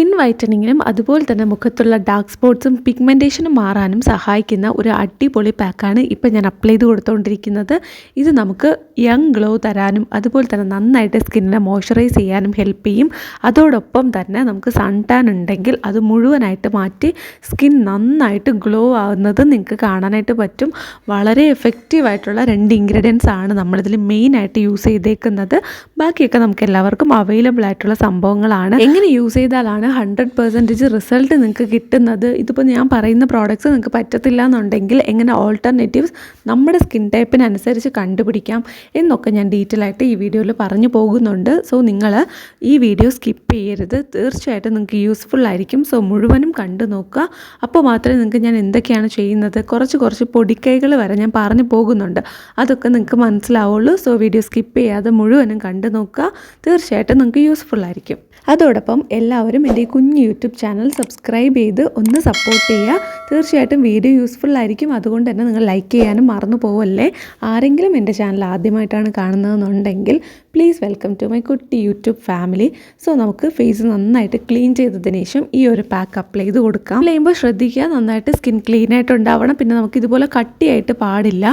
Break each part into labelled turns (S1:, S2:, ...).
S1: Skin വൈറ്റനിങ്ങിനും അതുപോലെ തന്നെ മുഖത്തുള്ള dark സ്പോട്ട്സും പിഗ്മെന്റേഷനും മാറാനും സഹായിക്കുന്ന ഒരു അടിപൊളി പാക്കാണ് ഇപ്പം ഞാൻ അപ്ലൈ ചെയ്ത് കൊടുത്തുകൊണ്ടിരിക്കുന്നത് ഇത് നമുക്ക് യങ് ഗ്ലോ തരാനും അതുപോലെ തന്നെ നന്നായിട്ട് സ്കിന്നിനെ മോയ്സ്ചറൈസ് ചെയ്യാനും ഹെൽപ്പ് ചെയ്യും. അതോടൊപ്പം തന്നെ നമുക്ക് സൺ ടാൻ ഉണ്ടെങ്കിൽ അത് മുഴുവനായിട്ട് മാറ്റി സ്കിൻ നന്നായിട്ട് ഗ്ലോ ആവുന്നത് നിങ്ങൾക്ക് കാണാനായിട്ട് പറ്റും. വളരെ എഫക്റ്റീവായിട്ടുള്ള രണ്ട് ഇൻഗ്രീഡിയൻസ് ആണ് നമ്മളിതിൽ മെയിനായിട്ട് യൂസ് ചെയ്തേക്കുന്നത്. ബാക്കിയൊക്കെ നമുക്ക് എല്ലാവർക്കും അവൈലബിൾ ആയിട്ടുള്ള സംഭവങ്ങളാണ്. എങ്ങനെ യൂസ് ചെയ്താലാണ് ഹൺഡ്രഡ് പെർസെന്റേജ് റിസൾട്ട് നിങ്ങൾക്ക് കിട്ടുന്നത്. ഇതിപ്പോൾ ഞാൻ പറയുന്ന പ്രോഡക്റ്റ്സ് നിങ്ങൾക്ക് പറ്റത്തില്ല എന്നുണ്ടെങ്കിൽ എങ്ങനെ ഓൾട്ടർനേറ്റീവ്സ് നമ്മുടെ സ്കിൻ ടൈപ്പിനനുസരിച്ച് കണ്ടുപിടിക്കാം എന്നൊക്കെ ഞാൻ ഡീറ്റെയിൽ ആയിട്ട് ഈ വീഡിയോയിൽ പറഞ്ഞു പോകുന്നുണ്ട്. സോ നിങ്ങൾ ഈ വീഡിയോ സ്കിപ്പ് ചെയ്യരുത്. തീർച്ചയായിട്ടും നിങ്ങൾക്ക് യൂസ്ഫുൾ ആയിരിക്കും. സോ മുഴുവനും കണ്ടു നോക്കുക. അപ്പോൾ മാത്രമേ നിങ്ങൾക്ക് ഞാൻ എന്തൊക്കെയാണ് ചെയ്യുന്നത്? കുറച്ച് കുറച്ച് പൊടിക്കൈകൾ വരെ ഞാൻ പറഞ്ഞു പോകുന്നുണ്ട്. അതൊക്കെ നിങ്ങൾക്ക് മനസ്സിലാവുള്ളൂ. സോ വീഡിയോ സ്കിപ്പ് ചെയ്യാതെ മുഴുവനും കണ്ടു നോക്കുക. തീർച്ചയായിട്ടും നിങ്ങൾക്ക് യൂസ്ഫുൾ ആയിരിക്കും. അതോടൊപ്പം എല്ലാവരും എന്റെ ഈ കുഞ്ഞ് യൂട്യൂബ് ചാനൽ സബ്സ്ക്രൈബ് ചെയ്ത് ഒന്ന് സപ്പോർട്ട് ചെയ്യുക. തീർച്ചയായിട്ടും വീഡിയോ യൂസ്ഫുൾ ആയിരിക്കും. അതുകൊണ്ട് തന്നെ നിങ്ങൾ ലൈക്ക് ചെയ്യാനും മറന്നു പോവല്ലേ? ആരെങ്കിലും എന്റെ ചാനൽ ആദ്യമായിട്ടാണ് കാണുന്നതെന്നുണ്ടെങ്കിൽ പ്ലീസ് വെൽക്കം ടു മൈ കുട്ടി യൂട്യൂബ് ഫാമിലി. സോ നമുക്ക് ഫേസ് നന്നായിട്ട് ക്ലീൻ ചെയ്തതിന് ശേഷം ഈ ഒരു പാക്ക് അപ്ലൈ ചെയ്ത് കൊടുക്കാം. ചെയ്യുമ്പോൾ ശ്രദ്ധിക്കുക നന്നായിട്ട് സ്കിൻ ക്ലീൻ ആയിട്ട് ഉണ്ടാവണം. പിന്നെ നമുക്ക് ഇതുപോലെ കട്ടിയായിട്ട് പാടില്ല.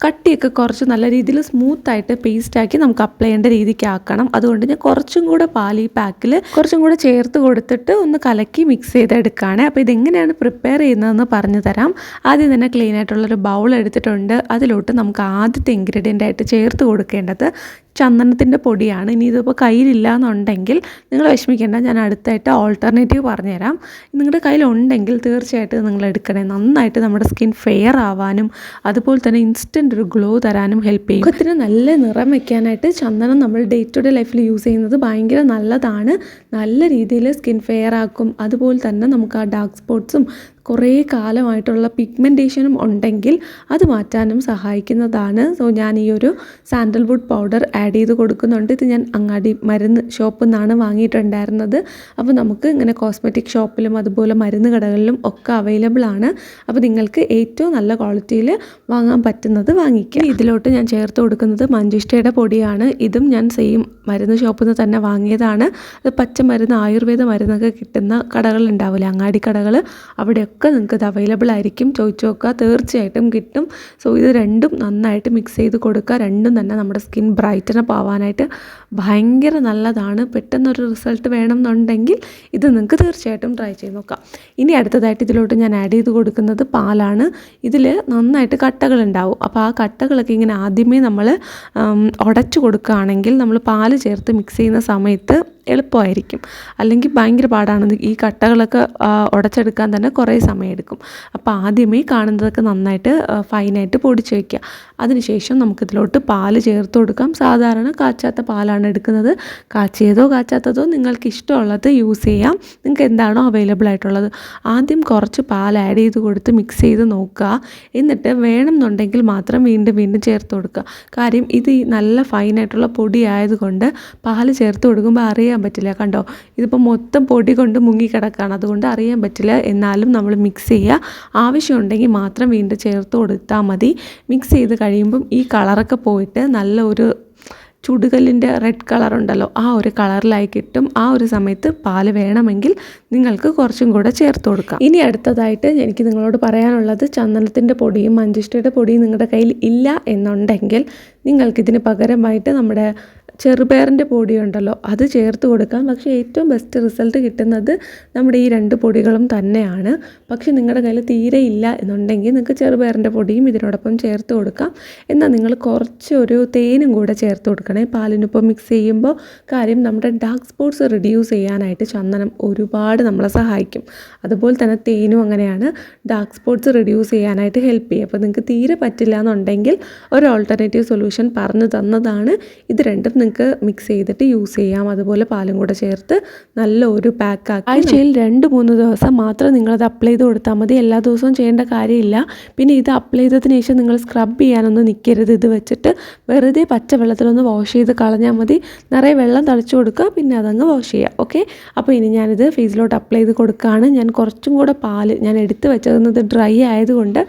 S1: കട്ടിയൊക്കെ കുറച്ച് നല്ല രീതിയിൽ സ്മൂത്തായിട്ട് പേസ്റ്റാക്കി നമുക്ക് അപ്ലൈ ചെയ്യേണ്ട രീതിക്ക് ആക്കണം. അതുകൊണ്ട് ഞാൻ കുറച്ചും കൂടെ പാൽ ഈ പാക്കിൽ കുറച്ചും കൂടെ ചേർത്ത് കൊടുത്തിട്ട് ഒന്ന് കലക്കി മിക്സ് ചെയ്തെടുക്കുകയാണ് അപ്പോൾ ഇതെങ്ങനെയാണ് പ്രിപ്പയർ ചെയ്യുന്നതെന്ന് പറഞ്ഞു തരാം. ആദ്യം തന്നെ ക്ലീൻ ആയിട്ടുള്ളൊരു ബൗൾ എടുത്തിട്ടുണ്ട്. അതിലോട്ട് നമുക്ക് ആദ്യത്തെ ഇൻഗ്രീഡിയന്റ് ആയിട്ട് ചേർത്ത് കൊടുക്കേണ്ടത് ചന്ദനത്തിന്റെ പൊടിയാണ്. ഇനി ഇതിപ്പോൾ കയ്യിലില്ല എന്നുണ്ടെങ്കിൽ നിങ്ങൾ വിഷമിക്കേണ്ട ഞാൻ അടുത്തായിട്ട് ഓൾട്ടർനേറ്റീവ് പറഞ്ഞുതരാം. നിങ്ങളുടെ കയ്യിലുണ്ടെങ്കിൽ തീർച്ചയായിട്ടും നിങ്ങൾ എടുക്കണേ. നന്നായിട്ട് നമ്മുടെ സ്കിൻ ഫെയർ ആവാനും അതുപോലെ തന്നെ ഇൻസ്റ്റന്റ് ഒരു ഗ്ലോ തരാനും ഹെൽപ്പ് ചെയ്യും. മുഖത്തിന് നല്ല നിറം വെക്കാനായിട്ട് ചന്ദനം നമ്മൾ ഡേ ടു ഡേ ലൈഫിൽ യൂസ് ചെയ്യുന്നത് ഭയങ്കര നല്ലതാണ്. നല്ല രീതിയിൽ സ്കിൻ ഫെയർ ആക്കും. അതുപോലെ തന്നെ നമുക്ക് ആ ഡാർക്ക് സ്പോട്ട്സും കുറേ കാലമായിട്ടുള്ള പിഗ്മെന്റേഷനും ഉണ്ടെങ്കിൽ അത് മാറ്റാനും സഹായിക്കുന്നതാണ്. സോ ഞാൻ ഈ ഒരു സാൻഡൽവുഡ് പൗഡർ ആഡ് ചെയ്ത് കൊടുക്കുന്നുണ്ട്. ഇത് ഞാൻ അങ്ങാടി മരുന്ന് ഷോപ്പിൽ നിന്നാണ് വാങ്ങിയിട്ടുണ്ടായിരുന്നത്. അപ്പോൾ നമുക്ക് ഇങ്ങനെ കോസ്മെറ്റിക് ഷോപ്പിലും അതുപോലെ മരുന്ന് കടകളിലും ഒക്കെ അവൈലബിൾ ആണ്. അപ്പോൾ നിങ്ങൾക്ക് ഏറ്റവും നല്ല ക്വാളിറ്റിയിൽ വാങ്ങാൻ പറ്റുന്നത് വാങ്ങിക്കാം. ഇതിലോട്ട് ഞാൻ ചേർത്ത് കൊടുക്കുന്നത് മഞ്ചിഷ്ടയുടെ പൊടിയാണ്. ഇതും ഞാൻ സെയിം മരുന്ന് ഷോപ്പിൽ നിന്ന് തന്നെ വാങ്ങിയതാണ്. അത് പച്ചമരുന്ന് ആയുർവേദ മരുന്നൊക്കെ കിട്ടുന്ന കടകളുണ്ടാവില്ല അങ്ങാടി കടകൾ അവിടെയൊക്കെ നിങ്ങൾക്ക് ഇത് അവൈലബിൾ ആയിരിക്കും. ചോദിച്ചു നോക്കുക തീർച്ചയായിട്ടും കിട്ടും. സോ ഇത് രണ്ടും നന്നായിട്ട് മിക്സ് ചെയ്ത് കൊടുക്കുക. രണ്ടും തന്നെ നമ്മുടെ സ്കിൻ ബ്രൈറ്റനപ്പ് ആവാനായിട്ട് ഭയങ്കര നല്ലതാണ്. പെട്ടെന്നൊരു റിസൾട്ട് വേണം എന്നുണ്ടെങ്കിൽ ഇത് നിങ്ങൾക്ക് തീർച്ചയായിട്ടും ട്രൈ ചെയ്ത് നോക്കാം. ഇനി അടുത്തതായിട്ട് ഇതിലോട്ട് ഞാൻ ആഡ് ചെയ്ത് കൊടുക്കുന്നത് പാലാണ്. ഇതിൽ നന്നായിട്ട് കട്ടകളുണ്ടാവും അപ്പോൾ ആ കട്ടകളൊക്കെ ഇങ്ങനെ ആദ്യമേ നമ്മൾ ഉടച്ചു കൊടുക്കുകയാണെങ്കിൽ നമ്മൾ പാൽ ചേർത്ത് മിക്സ് ചെയ്യുന്ന സമയത്ത് എളുപ്പമായിരിക്കും. അല്ലെങ്കിൽ ഭയങ്കര പാടാണ് ഈ കട്ടകളൊക്കെ ഉടച്ചെടുക്കാൻ തന്നെ കുറേ സമയമെടുക്കും. അപ്പോൾ ആദ്യമേ കാണുന്നതൊക്കെ നന്നായിട്ട് ഫൈനായിട്ട് പൊടിച്ച് വയ്ക്കുക അതിനുശേഷം നമുക്കിതിലോട്ട് പാൽ ചേർത്ത് കൊടുക്കാം. സാധാരണ കാച്ചാത്ത പാലാണ് എടുക്കുന്നത്. കാച്ചിയതോ കാച്ചാത്തതോ നിങ്ങൾക്ക് ഇഷ്ടമുള്ളത് യൂസ് ചെയ്യാം. നിങ്ങൾക്ക് എന്താണോ അവൈലബിൾ ആയിട്ടുള്ളത്. ആദ്യം കുറച്ച് പാൽ ആഡ് ചെയ്ത് കൊടുത്ത് മിക്സ് ചെയ്ത് നോക്കുക. എന്നിട്ട് വേണമെന്നുണ്ടെങ്കിൽ മാത്രം വീണ്ടും വീണ്ടും ചേർത്ത് കൊടുക്കുക. കാര്യം ഇത് നല്ല ഫൈനായിട്ടുള്ള പൊടി ആയതുകൊണ്ട് പാൽ ചേർത്ത് കൊടുക്കുമ്പോൾ അറിയാൻ പറ്റില്ല. കണ്ടോ? ഇതിപ്പോൾ മൊത്തം പൊടി കൊണ്ട് മുങ്ങിക്കിടക്കുകയാണ് അതുകൊണ്ട് അറിയാൻ പറ്റില്ല. എന്നാലും നമ്മൾ മിക്സ് ചെയ്യുക. ആവശ്യമുണ്ടെങ്കിൽ മാത്രം വീണ്ടും ചേർത്ത് കൊടുത്താൽ മതി. മിക്സ് ചെയ്ത് കഴിയുമ്പം ഈ കളറൊക്കെ പോയിട്ട് നല്ല ഒരു ചുടുകല്ലിന്റെ റെഡ് കളർ ഉണ്ടല്ലോ ആ ഒരു കളറിലായി കിട്ടും. ആ ഒരു സമയത്ത് പാൽ വേണമെങ്കിൽ നിങ്ങൾക്ക് കുറച്ചും കൂടെ ചേർത്ത് കൊടുക്കാം. ഇനി അടുത്തതായിട്ട് എനിക്ക് നിങ്ങളോട് പറയാനുള്ളത് ചന്ദനത്തിന്റെ പൊടിയും മഞ്ചിഷ്ടയുടെ പൊടിയും നിങ്ങളുടെ കയ്യിൽ ഇല്ല എന്നുണ്ടെങ്കിൽ നിങ്ങൾക്കിതിന് പകരമായിട്ട് നമ്മുടെ ചെറുപയറിന്റെ പൊടിയുണ്ടല്ലോ അത് ചേർത്ത് കൊടുക്കാം. പക്ഷേ ഏറ്റവും ബെസ്റ്റ് റിസൾട്ട് കിട്ടുന്നത് നമ്മുടെ ഈ രണ്ട് പൊടികളും തന്നെയാണ്. പക്ഷേ നിങ്ങളുടെ കയ്യിൽ തീരെ ഇല്ല എന്നുണ്ടെങ്കിൽ നിങ്ങൾക്ക് ചെറുപയറിന്റെ പൊടിയും ഇതിനോടൊപ്പം ചേർത്ത് കൊടുക്കാം. എന്നാൽ നിങ്ങൾ കുറച്ചൊരു തേനും കൂടെ ചേർത്ത് കൊടുക്കണേ പാലിനൊപ്പം മിക്സ് ചെയ്യുമ്പോൾ കാര്യം നമ്മുടെ ഡാർക്ക് സ്പോട്ട്സ് റിഡ്യൂസ് ചെയ്യാനായിട്ട് ചന്ദനം ഒരുപാട് നമ്മളെ സഹായിക്കും. അതുപോലെ തന്നെ തേനും അങ്ങനെയാണ് ഡാർക്ക് സ്പോട്ട്സ് റിഡ്യൂസ് ചെയ്യാനായിട്ട് ഹെൽപ്പ് ചെയ്യും അപ്പോൾ നിങ്ങൾക്ക് തീരെ പറ്റില്ല എന്നുണ്ടെങ്കിൽ ഒരു ഓൾട്ടർനേറ്റീവ് സൊല്യൂഷൻ പറഞ്ഞു തന്നതാണ്. ഇത് രണ്ടും നിങ്ങൾക്ക് മിക്സ് ചെയ്തിട്ട് യൂസ് ചെയ്യാം. അതുപോലെ പാലും കൂടെ ചേർത്ത് നല്ല ഒരു പാക്ക് ആക്കി ആഴ്ചയിൽ രണ്ട് മൂന്ന് ദിവസം മാത്രം നിങ്ങളത് അപ്ലൈ ചെയ്ത് കൊടുത്താൽ മതി. എല്ലാ ദിവസവും ചെയ്യേണ്ട കാര്യമില്ല. പിന്നെ ഇത് അപ്ലൈ ചെയ്തതിന് ശേഷം നിങ്ങൾ സ്ക്രബ് ചെയ്യാനൊന്നും നിൽക്കരുത്. ഇത് വെച്ചിട്ട് വെറുതെ പച്ച വെള്ളത്തിലൊന്ന് വാഷ് വാഷ് ചെയ്ത് കളഞ്ഞാൽ മതി. നിറയെ വെള്ളം തളിച്ചു കൊടുക്കുക പിന്നെ അതങ്ങ് വാഷ് ചെയ്യുക ഓക്കെ അപ്പോൾ ഇനി ഞാനിത് ഫേസിലോട്ട് അപ്ലൈ ചെയ്ത് കൊടുക്കുകയാണ്. ഞാൻ കുറച്ചും കൂടെ പാൽ ഞാൻ എടുത്ത് വെച്ചതെന്നത് ഡ്രൈ ആയതുകൊണ്ട്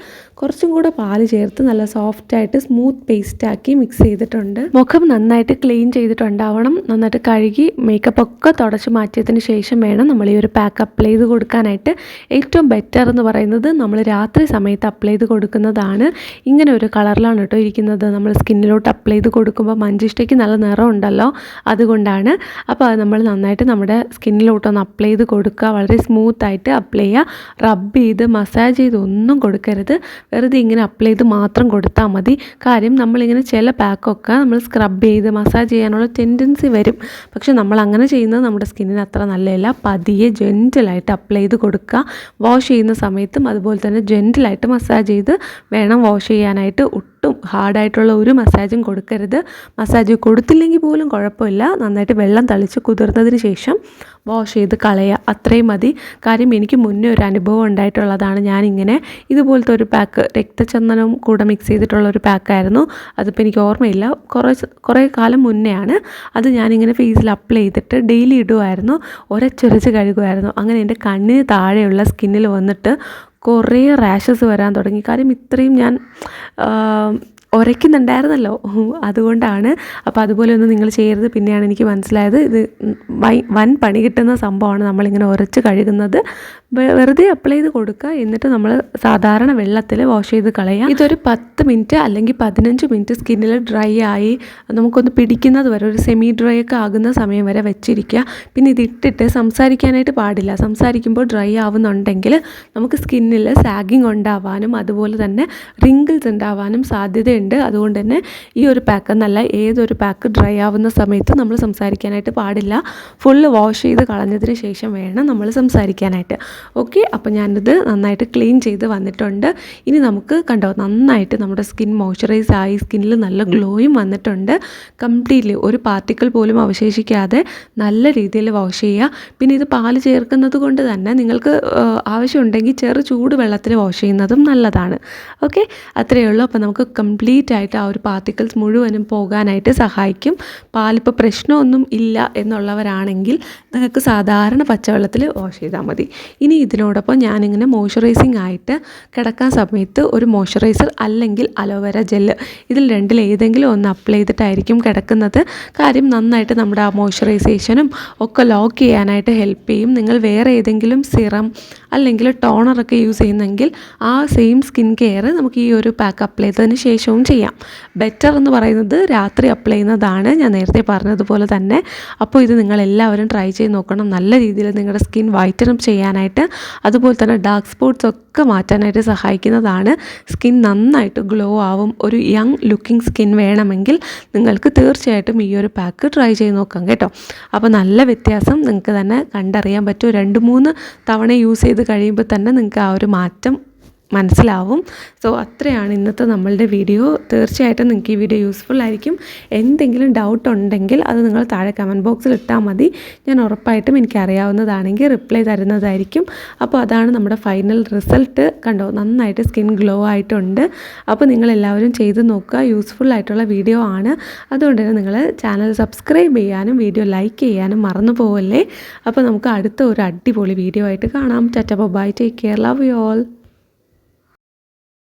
S1: കുറച്ചും കൂടെ പാൽ ചേർത്ത് നല്ല സോഫ്റ്റ് ആയിട്ട് സ്മൂത്ത് പേസ്റ്റ് ആക്കി മിക്സ് ചെയ്തിട്ടുണ്ട്. മുഖം നന്നായിട്ട് ക്ലീൻ ചെയ്തിട്ടുണ്ടാവണം. നന്നായിട്ട് കഴുകി മേക്കപ്പ് ഒക്കെ തുടച്ച് മാറ്റിയതിന് ശേഷം വേണം നമ്മൾ ഈ ഒരു പാക്ക് അപ്ലൈ ചെയ്ത് കൊടുക്കാനായിട്ട്. ഏറ്റവും ബെറ്റർ എന്ന് പറയുന്നത് നമ്മൾ രാത്രി സമയത്ത് അപ്ലൈ ചെയ്ത് കൊടുക്കുന്നതാണ്. ഇങ്ങനെ ഒരു കളറിലാണ് കേട്ടോ ഇരിക്കുന്നത്. നമ്മൾ സ്കിന്നിലോട്ട് അപ്ലൈ ചെയ്ത് കൊടുക്കുമ്പോൾ മഞ്ചിഷ്ടയ്ക്ക് നല്ല നിറം ഉണ്ടല്ലോ അതുകൊണ്ടാണ്. അപ്പോൾ അത് നമ്മൾ നന്നായിട്ട് നമ്മുടെ സ്കിന്നിലോട്ടൊന്ന് അപ്ലൈ ചെയ്ത് കൊടുക്കുക. വളരെ സ്മൂത്തായിട്ട് അപ്ലൈ ചെയ്യുക. റബ്ബ് ചെയ്ത് മസാജ് ചെയ്ത് ഒന്നും കൊടുക്കരുത്. വെറുതെ ഇങ്ങനെ അപ്ലൈ ചെയ്ത് മാത്രം കൊടുത്താൽ മതി. കാര്യം നമ്മളിങ്ങനെ ചില പാക്കൊക്കെ നമ്മൾ സ്ക്രബ് ചെയ്ത് മസാജ് ചെയ്യാനുള്ള ടെൻഡൻസി വരും. പക്ഷെ നമ്മൾ അങ്ങനെ ചെയ്യുന്നത് നമ്മുടെ സ്കിന്നിന് അത്ര നല്ലതല്ല. പതിയെ ജെന്റലായിട്ട് അപ്ലൈ ചെയ്ത് കൊടുക്കുക. വാഷ് ചെയ്യുന്ന സമയത്തും അതുപോലെ തന്നെ ജെന്റലായിട്ട് മസാജ് ചെയ്ത് വേണം വാഷ് ചെയ്യാനായിട്ട് ഒട്ടും ഹാർഡായിട്ടുള്ള ഒരു മസാജും കൊടുക്കരുത്. മസാജ് കൊടുത്തില്ലെങ്കിൽ പോലും കുഴപ്പമില്ല. നന്നായിട്ട് വെള്ളം തളിച്ച് കുതിർന്നതിന് ശേഷം വാഷ് ചെയ്ത് കളയുക അത്രയും മതി. കാര്യം എനിക്ക് മുന്നേ ഒരു അനുഭവം ഉണ്ടായിട്ടുള്ളതാണ്. ഞാനിങ്ങനെ ഇതുപോലത്തെ ഒരു പാക്ക് രക്തചന്ദനവും കൂടെ മിക്സ് ചെയ്തിട്ടുള്ള ഒരു പാക്കായിരുന്നു. അതിപ്പോൾ എനിക്ക് ഓർമ്മയില്ല. കുറേ കുറേ കാലം മുന്നെയാണ് അത് ഞാനിങ്ങനെ ഫേസിൽ അപ്ലൈ ചെയ്തിട്ട് ഡെയിലി ഇടുമായിരുന്നു ഒരച്ചൊരച്ച് കഴുകുമായിരുന്നു അങ്ങനെ എന്റെ കണ്ണിന് താഴെയുള്ള സ്കിന്നിൽ വന്നിട്ട് കുറേ റാഷസ് വരാൻ തുടങ്ങി. കാര്യം ഇത്രയും ഞാൻ ഉരയ്ക്കുന്നുണ്ടായിരുന്നല്ലോ. അതുകൊണ്ടാണ്. അപ്പോൾ അതുപോലെ ഒന്നും നിങ്ങൾ ചെയ്യരുത്. പിന്നെയാണ് എനിക്ക് മനസ്സിലായത് ഇത് വൻ പണി കിട്ടുന്ന സംഭവമാണ് നമ്മളിങ്ങനെ ഉരച്ച് കഴുകുന്നത്. വെറുതെ അപ്ലൈ ചെയ്ത് കൊടുക്കുക. എന്നിട്ട് നമ്മൾ സാധാരണ വെള്ളത്തിൽ വാഷ് ചെയ്ത് കളയുക. ഇതൊരു പത്ത് മിനിറ്റ് അല്ലെങ്കിൽ പതിനഞ്ച് മിനിറ്റ് സ്കിന്നിൽ ഡ്രൈ ആയി നമുക്കൊന്ന് പിടിക്കുന്നത് വരെ ഒരു സെമി ഡ്രൈ ഒക്കെ ആകുന്ന സമയം വരെ വെച്ചിരിക്കുക. പിന്നെ ഇതിട്ടിട്ട് സംസാരിക്കാനായിട്ട് പാടില്ല. സംസാരിക്കുമ്പോൾ ഡ്രൈ ആവുന്നുണ്ടെങ്കിൽ നമുക്ക് സ്കിന്നിൽ സാഗിങ് ഉണ്ടാവാനും അതുപോലെ തന്നെ റിങ്കിൾസ് ഉണ്ടാവാനും സാധ്യതയുണ്ട് അതുകൊണ്ട് തന്നെ ഈ ഒരു പാക്ക് എന്നല്ല ഏതൊരു പാക്ക് ഡ്രൈ ആവുന്ന സമയത്ത് നമ്മൾ സംസാരിക്കാനായിട്ട് പാടില്ല. ഫുള്ള് വാഷ് ചെയ്ത് കളഞ്ഞതിന് ശേഷം വേണം നമ്മൾ സംസാരിക്കാനായിട്ട്. ഓക്കെ അപ്പോൾ ഞാനിത് നന്നായിട്ട് ക്ലീൻ ചെയ്ത് വന്നിട്ടുണ്ട്. ഇനി നമുക്ക് കണ്ടോ നന്നായിട്ട് നമ്മുടെ സ്കിൻ മോയ്സ്ചറൈസ് ആയി സ്കിന്നിൽ നല്ല ഗ്ലോയും വന്നിട്ടുണ്ട്. കംപ്ലീറ്റ്ലി ഒരു പാർട്ടിക്കിൾ പോലും അവശേഷിക്കാതെ നല്ല രീതിയിൽ വാഷ് ചെയ്യുക. പിന്നെ ഇത് പാൽ ചേർക്കുന്നത് കൊണ്ട് തന്നെ നിങ്ങൾക്ക് ആവശ്യമുണ്ടെങ്കിൽ ചെറു ചൂട് വെള്ളത്തിൽ വാഷ് ചെയ്യുന്നതും നല്ലതാണ്. ഓക്കെ അത്രയേ ഉള്ളൂ. അപ്പോൾ നമുക്ക് കംപ്ലീറ്റ് ആയിട്ട് ആ ഒരു പാർട്ടിക്കിൾസ് മുഴുവനും പോകാനായിട്ട് സഹായിക്കും. പാലിപ്പോൾ പ്രശ്നമൊന്നും ഇല്ല എന്നുള്ളവരാണെങ്കിൽ നിങ്ങൾക്ക് സാധാരണ പച്ചവെള്ളത്തിൽ വാഷ് ചെയ്താൽ മതി. ഇനി ഇതിനോടൊപ്പം ഞാനിങ്ങനെ മോയ്സ്ചറൈസിങ് ആയിട്ട് കിടക്കാൻ സമയത്ത് ഒരു മോയ്സ്ചറൈസർ അല്ലെങ്കിൽ അലോവേര ജെല്ല് ഇതിൽ രണ്ടിൽ ഏതെങ്കിലും ഒന്ന് അപ്ലൈ ചെയ്തിട്ടായിരിക്കും കിടക്കുന്നത്. കാര്യം നന്നായിട്ട് നമ്മുടെ ആ മോയ്സ്ചറൈസേഷനും ഒക്കെ ലോക്ക് ചെയ്യാനായിട്ട് ഹെൽപ്പ് ചെയ്യും. നിങ്ങൾ വേറെ ഏതെങ്കിലും സിറം അല്ലെങ്കിൽ ടോണറൊക്കെ യൂസ് ചെയ്യുന്നെങ്കിൽ ആ സെയിം സ്കിൻ കെയർ നമുക്ക് ഈ ഒരു പാക്ക് അപ്ലൈ ചെയ്തതിന് ശേഷവും ചെയ്യാം. ബെറ്റർ എന്ന് പറയുന്നത് രാത്രി അപ്ലൈ ചെയ്യുന്നതാണ്. ഞാൻ നേരത്തെ പറഞ്ഞതുപോലെ തന്നെ. അപ്പോൾ ഇത് നിങ്ങൾ എല്ലാവരും ട്രൈ ചെയ്ത് നോക്കണം. നല്ല രീതിയിൽ നിങ്ങളുടെ സ്കിൻ വൈറ്റനും ചെയ്യാനായിട്ട്. അതുപോലെ തന്നെ ഡാർക്ക് സ്പോട്ട്സ് ഒക്കെ മാറ്റാനായിട്ട് സഹായിക്കുന്നതാണ്. സ്കിൻ നന്നായിട്ട് ഗ്ലോ ആവും. ഒരു യങ് ലുക്കിംഗ് സ്കിൻ വേണമെങ്കിൽ നിങ്ങൾക്ക് തീർച്ചയായിട്ടും ഈ ഒരു പാക്ക് ട്രൈ ചെയ്ത് നോക്കാം കേട്ടോ. അപ്പോൾ നല്ല വ്യത്യാസം നിങ്ങൾക്ക് തന്നെ കണ്ടറിയാൻ പറ്റും. രണ്ട് മൂന്ന് തവണ യൂസ് ചെയ്ത് കഴിയുമ്പോൾ തന്നെ നിങ്ങൾക്ക് ആ ഒരു മാറ്റം മനസ്സിലാവും. സോ അത്രയാണ് ഇന്നത്തെ നമ്മളുടെ വീഡിയോ തീർച്ചയായിട്ടും നിങ്ങൾക്ക് ഈ വീഡിയോ യൂസ്ഫുൾ ആയിരിക്കും. എന്തെങ്കിലും ഡൗട്ട് ഉണ്ടെങ്കിൽ അത് നിങ്ങൾ താഴെ കമന്റ് ബോക്സിൽ ഇട്ടാൽ മതി. ഞാൻ ഉറപ്പായിട്ടും എനിക്ക് അറിയാവുന്നതാണെങ്കിൽ റിപ്ലൈ തരുന്നതായിരിക്കും. അപ്പോൾ അതാണ് നമ്മുടെ ഫൈനൽ റിസൾട്ട് കണ്ടോ നന്നായിട്ട് സ്കിൻ ഗ്ലോ ആയിട്ടുണ്ട്. അപ്പോൾ നിങ്ങളെല്ലാവരും ചെയ്ത് നോക്കുക. യൂസ്ഫുൾ ആയിട്ടുള്ള വീഡിയോ ആണ്. അതുകൊണ്ട് തന്നെ നിങ്ങൾ ചാനൽ സബ്സ്ക്രൈബ് ചെയ്യാനും വീഡിയോ ലൈക്ക് ചെയ്യാനും മറന്നു പോവല്ലേ? അപ്പോൾ നമുക്ക് അടുത്ത ഒരു അടിപൊളി വീഡിയോ ആയിട്ട് കാണാം. ചറ്റപ്പോൾ bye take care love you all